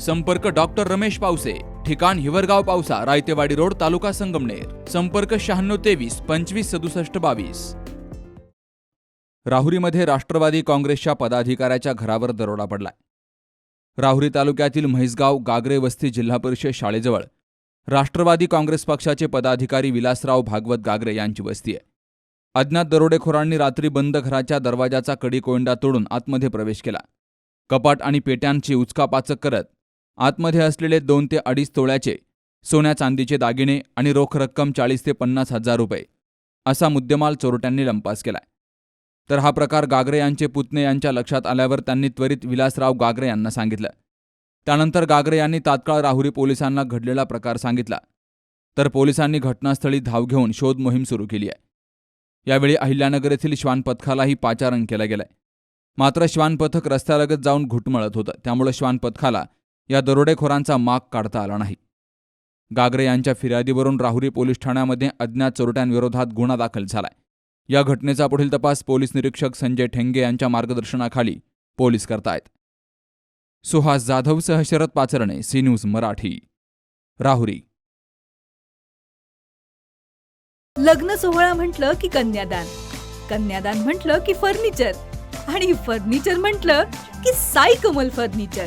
संपर्क डॉक्टर रमेश पावसे ठिकाण हिवरगाव पावसा रायतेवाडी रोड तालुका संगमनेर. संपर्क शहाण्णव तेवीस पंचवीस सदुसष्ट बावीस. राहुरीमध्ये राष्ट्रवादी काँग्रेसच्या पदाधिकाऱ्याच्या घरावर दरोडा पडलाय. राहुरी तालुक्यातील म्हैसगाव गागरे वस्ती जिल्हा परिषद शाळेजवळ राष्ट्रवादी काँग्रेस पक्षाचे पदाधिकारी विलासराव भागवत गागरे यांची वस्ती आहे. अज्ञात दरोडेखोरांनी रात्री बंद घराच्या दरवाजाचा कडी कोयंडा तोडून आतमध्ये प्रवेश केला. कपाट आणि पेट्यांची उचकापाचक करत आतमध्ये असलेले दोन ते अडीच तोळ्याचे सोन्या चांदीचे दागिने आणि रोख रक्कम चाळीस ते पन्नास हजार रुपये असा मुद्देमाल चोरट्यांनी लंपास केलाय. तर हा प्रकार गागरे यांचे पुतणे यांच्या लक्षात आल्यावर त्यांनी त्वरित विलासराव गागरे यांना सांगितलं. त्यानंतर गागरे यांनी तात्काळ राहुरी पोलिसांना घडलेला प्रकार सांगितला. तर पोलिसांनी घटनास्थळी धाव घेऊन शोध मोहीम सुरू केली आहे. यावेळी अहिल्यानगर येथील श्वान पथकालाही पाचारण केलं गेलंय. मात्र श्वान पथक रस्त्यालगत जाऊन घुटमळत होतं. त्यामुळे श्वान पथकाला या दरोडेखोरांचा माग काढता आला नाही. गागरे यांच्या फिर्यादीवरून राहुरी पोलीस ठाण्यामध्ये अज्ञात चोरट्यांविरोधात गुन्हा दाखल झालाय. या घटनेचा पुढील तपास पोलीस निरीक्षक संजय ठेंगे यांच्या मार्गदर्शनाखाली पोलीस करतायत. सुहास जाधवसह शरद पाचरणे सी न्यूज मराठी. राहुरी. लग्न सोहळा म्हटलं की कन्यादान कन्यादान म्हटलं की फर्निचर आणि फर्निचर म्हटलं की साई कमल फर्निचर.